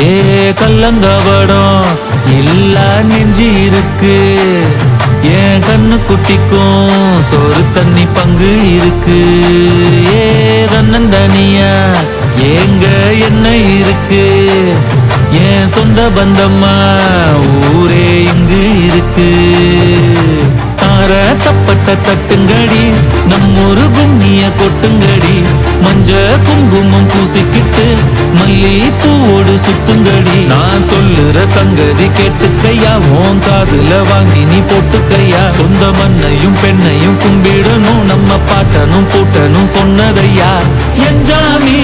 ஏ கல்லங்கவடம் இல்ல நெஞ்சு இருக்கு. என் கண்ணு குட்டிக்கும் சோறு தண்ணி பங்கு இருக்கு. ஏ தன்னந்தனியா ஏங்க என்ன இருக்கு. என் சொந்த பந்தம்மா ஊரே இங்கு இருக்கு. தார தப்பட்ட தட்டுங்கடி நம்மொரு கும்மிய கொட்டுங்கடி. மஞ்ச குங்குமம் பூசிக்கிட்டு மல்லி பூவோடு சுத்துங்கடி நான் சொல்லுற சங்கதி கேட்டுக்கையா உன் காதுல வாங்கி நீ போட்டுக்கையா. சொந்த மண்ணையும் பெண்ணையும் கும்பிடணும் நம்ம பாட்டனும் பூட்டனும் சொன்னதையா? என் ஜாமி